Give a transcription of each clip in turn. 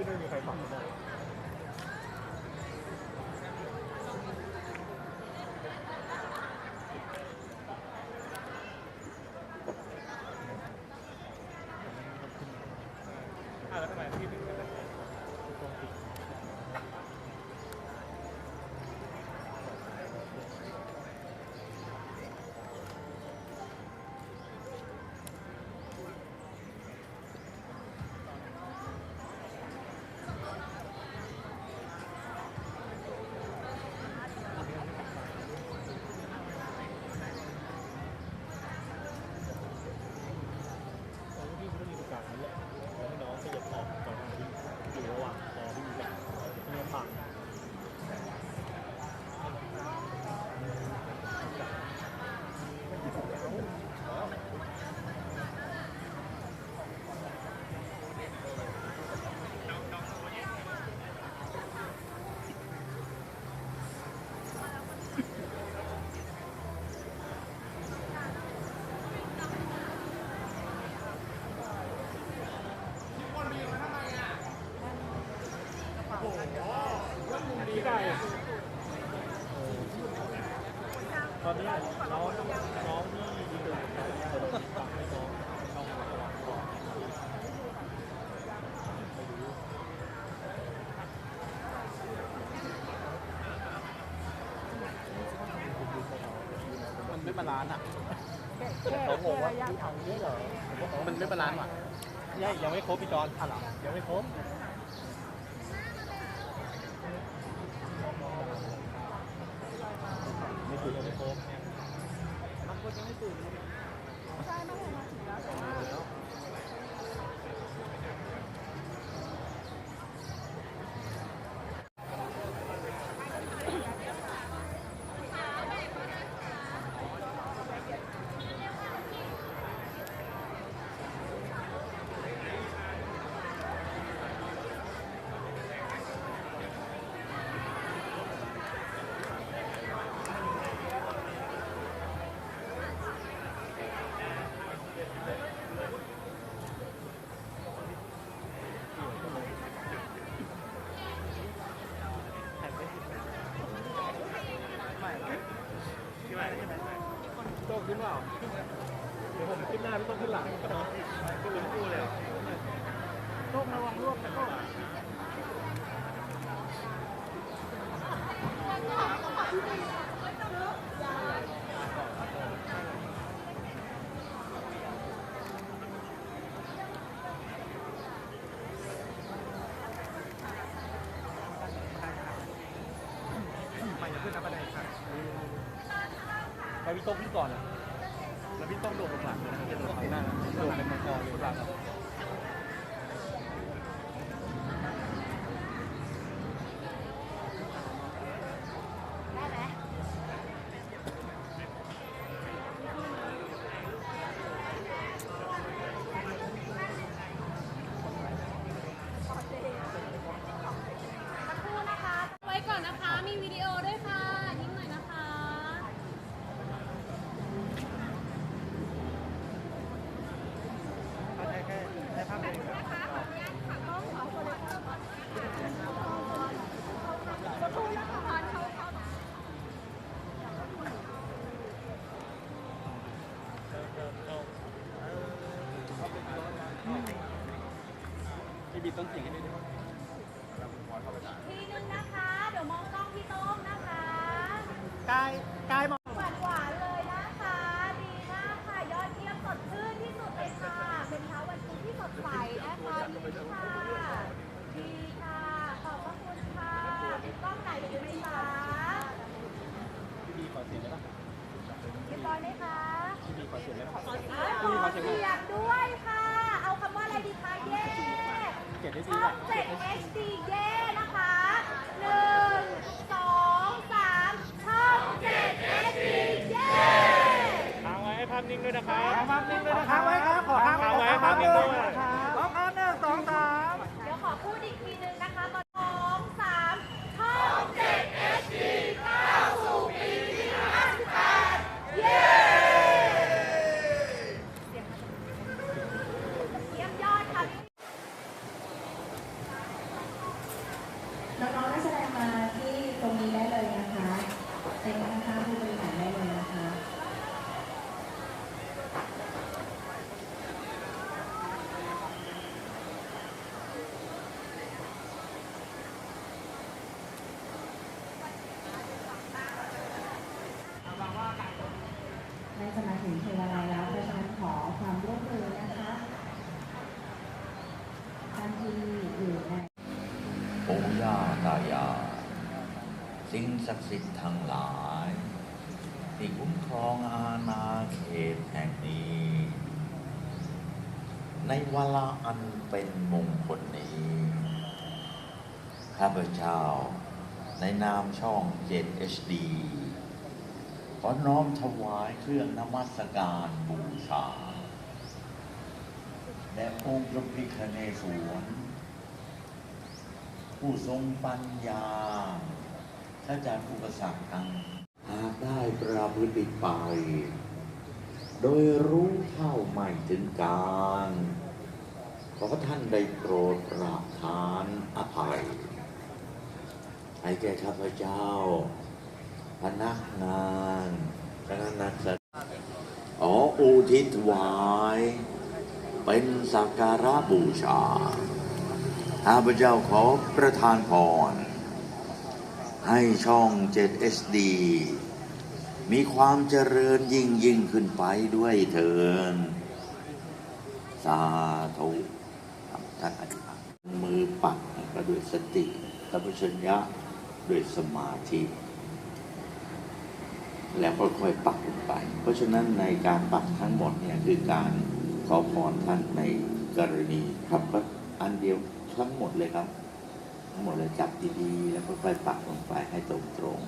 ที่ไม่มีใครฟังได้ อะแล้วทำไมพี่ถึงไม่ได้ ตอนที่พี่ไม่มีโอกาสนี้แหละแล้วให้น้องขยับออกก่อนที่อยู่ระหว่างรอที่มีแบบที่มีพัง พี่ได้อะ ต อนนี้น้องน้องที่ดีเด่นเขาจะฝากให้น้องเข้ามาระหว่างรอไม่รู้มันไม่บาลานซ์อะเขาบอกว่าที่ทำนี่เหรอมันไม่บาลานซ์ว่ะยังยังไม่ครบพี่จอนอะเหรอยังไม่ครบไม่ถึงยังไม่ครบ โต้ขึ้นเปล่า เดี๋ยวผมขึ้นหน้าพี่ต้องขึ้นหลัง ขึ้นเป็นคู่เลยเหรอ โต้ระวังร่วงนะโต้ ไม่จะขึ้นน้ำบันไดค่ะ ไป พี่ต้มพี่ก่อนนะแล้วพี่ต้องโดดลงหลังเลยนะจะโดดข้างหน้าโดดเป็นมังกรเลยหลับ ได้ไหม ไว้ก่อนนะคะ มีวิดีโอด้วยค่ะ ยิ้มหน่อยนะคะ แค่แค่แค่ภาพเองครับ พี่บี ต้นเสียงให้ด้วยดิทีนึงนะคะ เดี๋ยวมองกล้องพี่ต้มนะคะกายกายมองหวานหวานๆเลยนะคะ ดีมากค่ะ ยอดเยี่ยมสดชื่นที่สุดเลยค่ะ เป็นเช้าวันพุธที่สดใสนะคะดีค่ะ ดีค่ะ ขอบพระคุณค่ะเป็นกล้องไหนดีไหมคะพี่บีขอเสียงได้ปะเรียบร้อยไหมคะพี่บีขอเสียงได้ปะ ขอเสียงด้วยค่ะ เอาคำว่าอะไรดีคะ เย้ เก็บได้ดี ช่อ แหละ ง7 HD เย้นะคะหนึ่งสองสามช่อง7 HD เย้ ค้างไว้ให้ภาพนิ่งด้วยนะครับ ภา พนิ่งด้วยนะครับค้างไว้ครับ ขอค้างไว้ให้ภาพนิ่งด้วยสองอันหนึ่งสองสามเดี๋ยวขอพูดอีกทีหนึงนะคะตอนสองสามช่อง7 HD ก้าสู่ปีที่58เย้เยี่ยมยอดค่ะ ศักดิ์สิทธิ์ทั้งหลาย ที่คุ้มครองอาณาเขตแห่งนี้ ในเวลาอันเป็นมงคลนี้ ข้าพเจ้าในนามช่อง 7HD ขอน้อมถวายเครื่องนมัสการบูชา และองค์พระพิคเนศวรผู้ทรงปัญญา ถ้าจารย์อุปสรรคทั้งหากได้ประพฤติไป โดยรู้เท่าไม่ถึงการขอท่านได้โปรดปราบทานอภัย ให้แก่ข้าพเจ้า พนักงานคณะนักแสดงอ๋ออุทิศวายเป็นสักการะบูชาข้าพเจ้าขอประทานพร ให้ช่อง 7SD มีความเจริญยิ่งยิ่งขึ้นไปด้วยเถินสาธุครับท่านอธิษฐานมือปักก็ด้วยสติสัมปชัญญะด้วยสมาธิ แล้วค่อยๆปักลงไป เพราะฉะนั้นในการปักทั้งหมดเนี่ยคือการขอพรท่านในกรณีครับก็อันเดียวทั้งหมดเลยครับ ทั้งหมดเลยจับดีๆ แล้วค่อยๆปักลงไปให้ตรง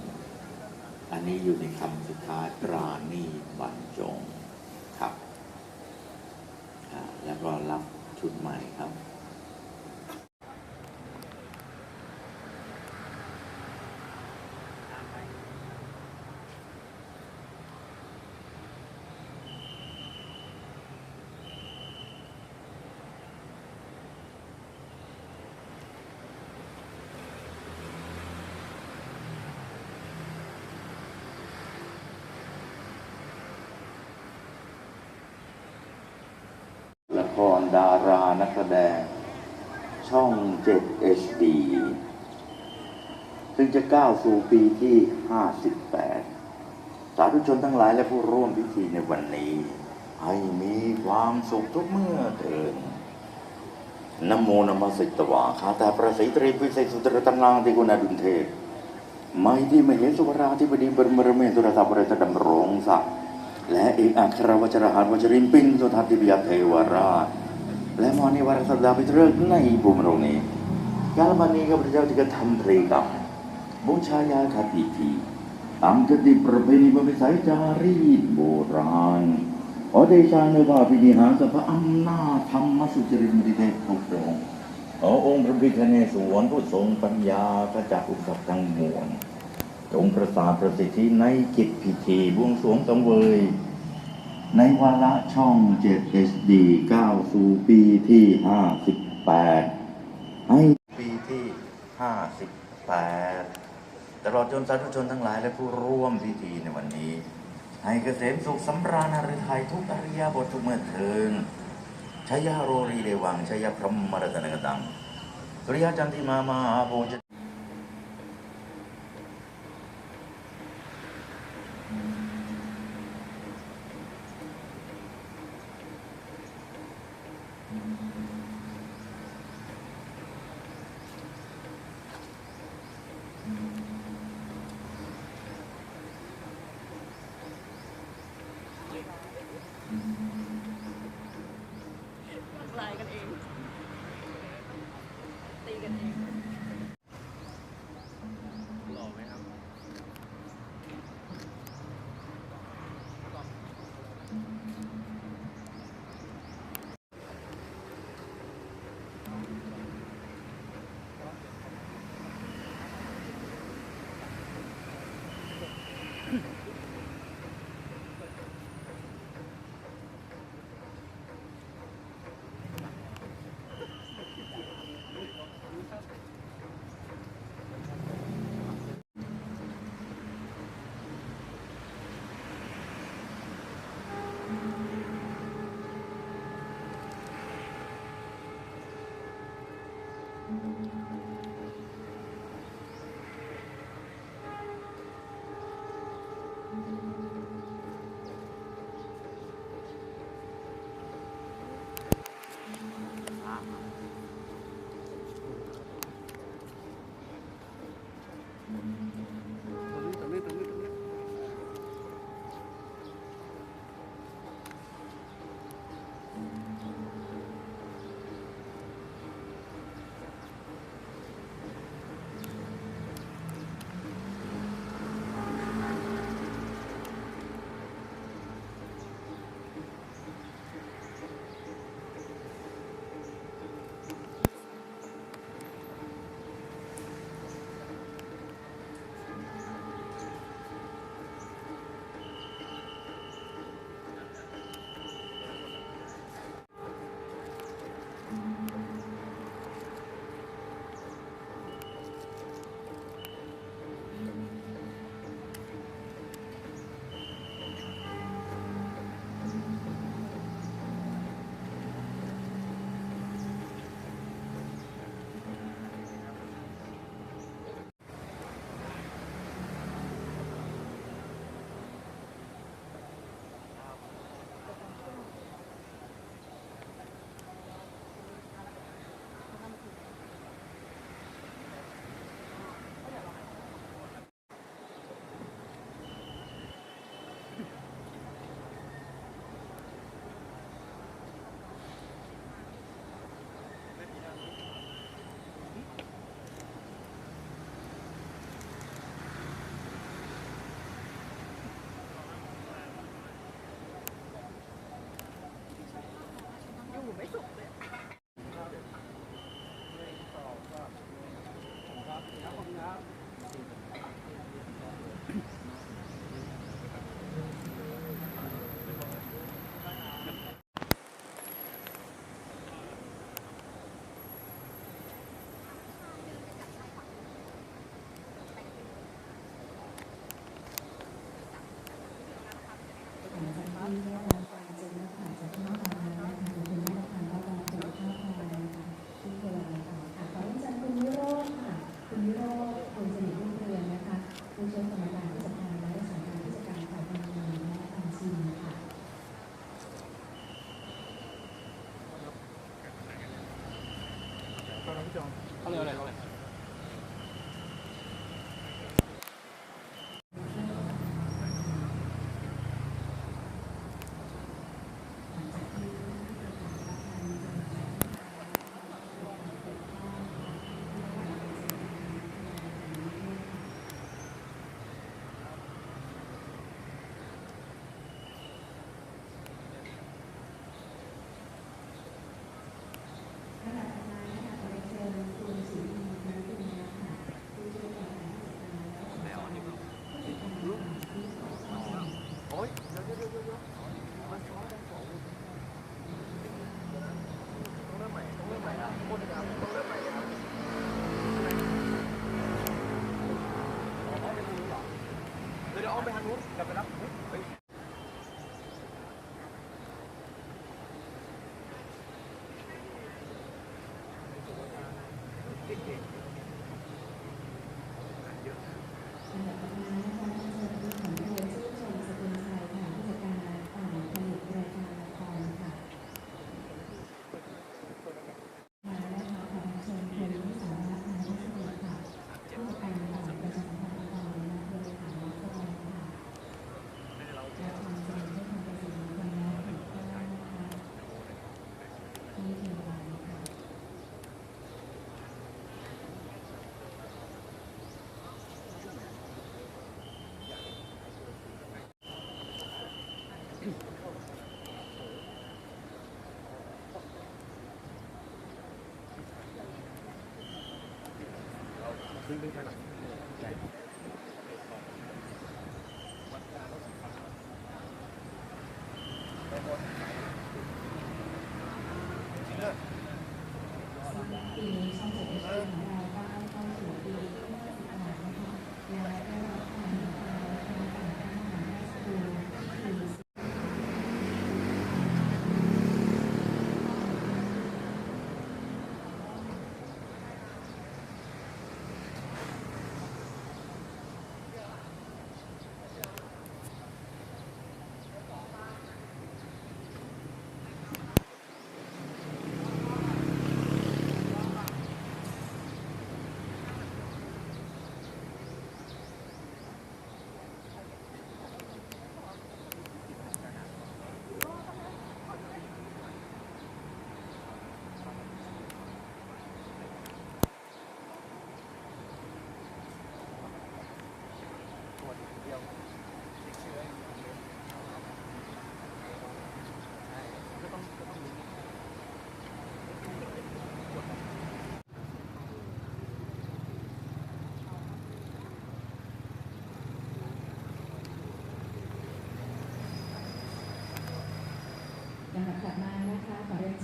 ๆ อันนี้อยู่ในคำสุดท้ายปราณีบรรจงครับ แล้วก็รับชุดใหม่ครับ ครดารานักแสดง ช่อง 7 HD ซึ่งจะก้าวสู่ปีที่ 58 สาธุชนทั้งหลายและผู้ร่วมพิธีในวันนี้ ให้มีความสุขทุกเมื่อเถิดนโมนมัสสิตวาคาตาประสิทธิ์ตรีพิเศษสุตรตันังติกุณาดุนเทพไม่ที่มเหสุวราธิบดีบรมรเมตุรตาบริตดำรงศักดิ์ และเอกอัครวจรหารวจรินปินสุทัศติพยเทวราช และมอนิวารสัปดาห์พิเรกในภูมิโรงนี้กาลบันนี้ข้าพเจ้าที่กระทำเพลงกับบูชายาคติทีตามคติประเพณีประเพณีจารีตโบราณขอเดชาเนวาพินิหารสัพพอำนาจธรรมสุจริตมริเทศทุกพระองค์ขอองค์พระพิฆเนศวรผู้ทรงปัญญาขจัดอุปสรรคทั้งมวลจงประสาทประสิทธิในกิจพิธีบวงสรวงสังเวย ในวาระช่อง7 SD ก้าวสู่ปีที่ 58 ให้ปีที่ 58 ตลอดจนสาธุชนทั้งหลายและผู้ร่วมพิธีในวันนี้ ให้เกษมสุขสำราญหฤทัยทุกอริยบททุกเมื่อเทินชยาโรรีเดวังชยพรหมรัตนกตังสุริยจันติมามาโพจายกันเอง ตีกันเอง เดี๋อ้ไปทางนู้นกลับไปรับ de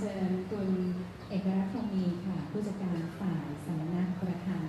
ญคุณเอกรักษ์งมีค่ะ ผู้จัดการฝ่ายสำนักประธาน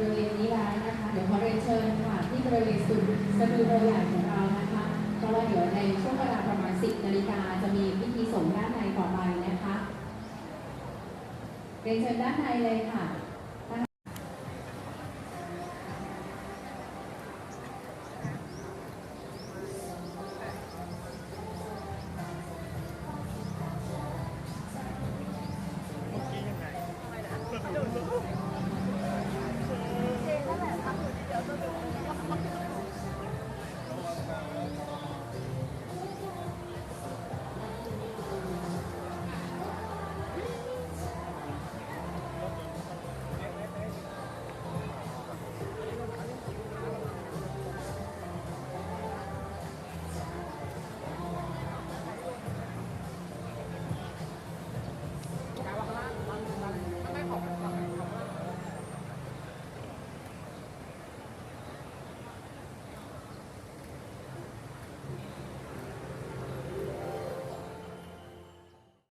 บริเวณนี้แล้วนะคะ เดี๋ยวขอเรียนเชิญค่ะที่บริเวณสุดย์สตูดิโใหญ่ของเรานะคะเพราะว่าเดี๋ยวในช่วงเวลาประมาณ 10นาฬิกาจะมีพิธีสงฆ์ด้านในต่อไปนะคะ เรียนเชิญด้านในเลยค่ะ